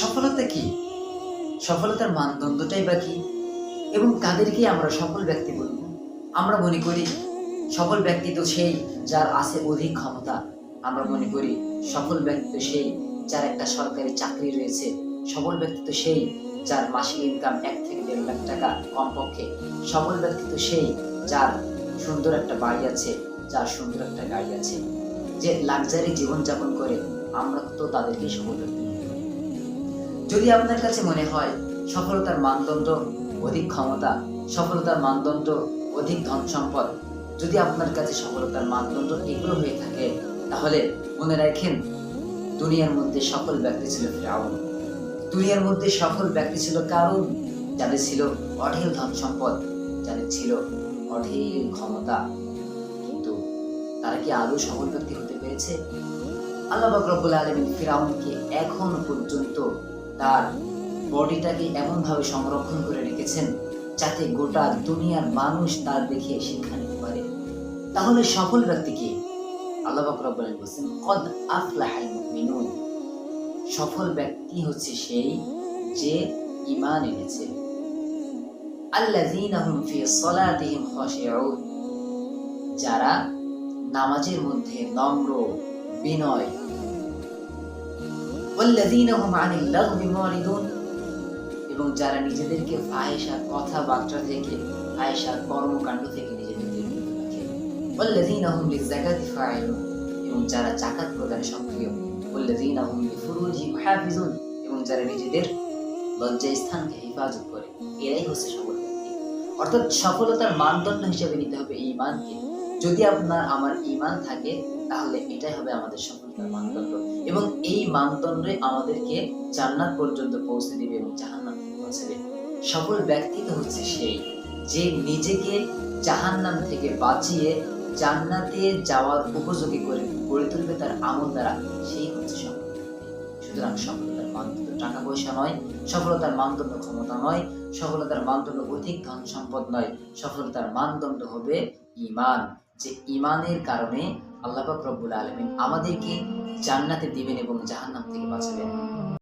সফলতা কি? সফলতার মানদণ্ডটাই বা কি? এবং কাদেরকে আমরা সফল ব্যক্তি বলব আমরা মনে করি সফল ব্যক্তি তো সেই যার আছে অধিক ক্ষমতা। আমরা মনে করি সফল ব্যক্তি তো সেই যার একটা সরকারি চাকরি রয়েছে। সফল ব্যক্তি তো সেই যার মাসিক ইনকাম এক থেকে দেড় লাখ টাকা কমপক্ষে। সফল ব্যক্তি তো সেই যার সুন্দর একটা বাড়ি আছে, যার সুন্দর একটা গাড়ি আছে। যে লাক্সারি জীবনযাপন করে, আমরা তো তাদেরকে সফল ব্যক্তি। যদি আপনার কাছে মনে হয় সফলতার মানদণ্ড অধিক ক্ষমতা, সফলতার মানদণ্ড অধিক ধন সম্পদ, যদি আপনার কাছে সফলতার মানদণ্ড এগুলো হয়ে থাকে, তাহলে মনে রাখেন, দুনিয়ার মধ্যে সফল ব্যক্তি ছিল ফেরাউন। দুনিয়ার মধ্যে সফল ব্যক্তি ছিল কারণ যাদের ছিল অঢেল ধন সম্পদ, যাদের ছিল অঢেল ক্ষমতা। কিন্তু তারা কি আদৌ সফল ব্যক্তি হতে পেরেছে? আল্লাহ রব্বুল আলমিন ফিরাউনকে এখনও পর্যন্ত তার বডিটাকে এমনভাবে সংরক্ষণ করে রেখেছেন যাতে গোটা দুনিয়ার মানুষ তার দেখে শিক্ষা নিতে পারে। তাহলে সফল ব্যক্তি কি? আল্লাহ রব্বুল বলছেন, কদ আফলাহাল মুমিনুন। সফল ব্যক্তি হচ্ছে সেই যে ঈমান এনেছে। যারা নামাজের মধ্যে নম্র, বিনয় এবং যারা নিজেদেরকে ফাহিশা কথাবার্তা থেকে ফাহিশা কর্মকাণ্ড থেকে নিজেদেরকে এবং যারা জাকাত প্রদানে সক্রিয়। এবং যারা নিজেদের লজ্জা স্থানকে হেফাজত করে, এরাই হচ্ছে সফল ব্যক্তি। অর্থাৎ সফলতার মানদণ্ড হিসেবে নিতে হবে ঈমানকে। যদি আপনার, আমার ইমান থাকে, তাহলে এটাই হবে আমাদের সফলতার মানদণ্ড। এবং এই মানদণ্ডে আমাদেরকে জান্নাত পর্যন্ত পৌঁছে দিবে এবং জাহান্নাম পৌঁছাবে সফল ব্যক্তি তো হচ্ছে সেই যে নিজেকে জাহান্নাম থেকে বাঁচিয়ে জান্নাতে যাওয়ার উপযোগী করে গড়ে তুলবে তার আমল দ্বারা, সেই হচ্ছে সফল সুতরাং সফলতার মানদণ্ড টাকা পয়সা নয়, সফলতার মানদণ্ড ক্ষমতা নয়, সফলতার মানদণ্ড অধিক ধন সম্পদ নয়, সফলতার মানদণ্ড হবে ইমান। যে ইমানের কারণে আল্লাহ রব্বুল আলামিন আমাদেরকে জান্নাতে দিবেন এবং জাহান্নাম থেকে বাঁচাবেন।